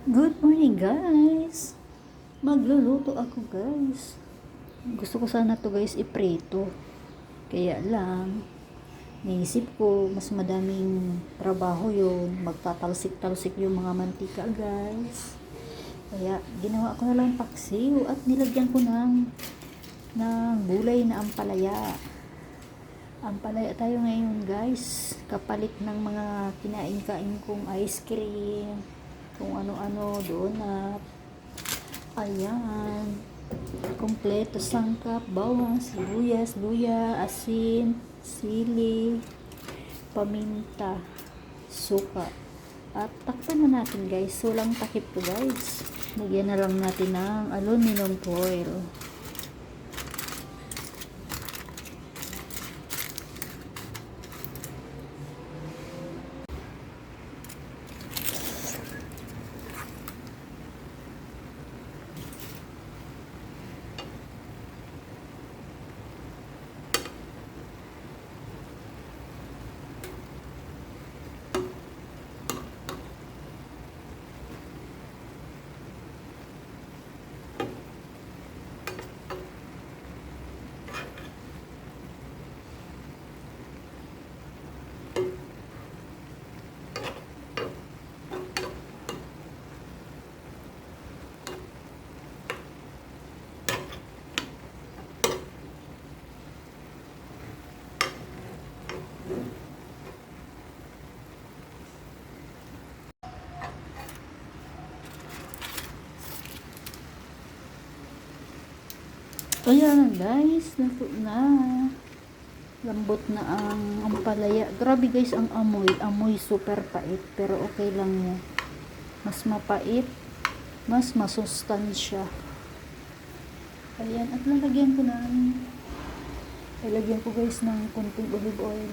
Good morning guys! Magluluto ako guys. Gusto ko sana to guys iprito. Kaya lang, naisip ko mas madaming trabaho yun. Magtatalsik-talsik yung mga mantika guys. Kaya ginawa ko na lang paksiw at nilagyan ko ng, ng gulay na ampalaya. Ampalaya tayo ngayon guys. Kapalit ng mga kinain-kain kong ice cream kung ano-ano, donut. Ayan. Kompleto sangkap, bawang, sibuyas, luya, asin, sili, paminta, suka. At takpan na natin guys. Sulang takip to guys. Lagyan na lang natin ng aluminum foil. Ayan guys, nato na. Lambot na ang ampalaya. Grabe guys ang amoy. Amoy super pait. Pero okay lang yan. Mas mapait. Mas masustansya. Ayan. At lalagyan ko na. Lalagyan ko guys ng konting olive oil.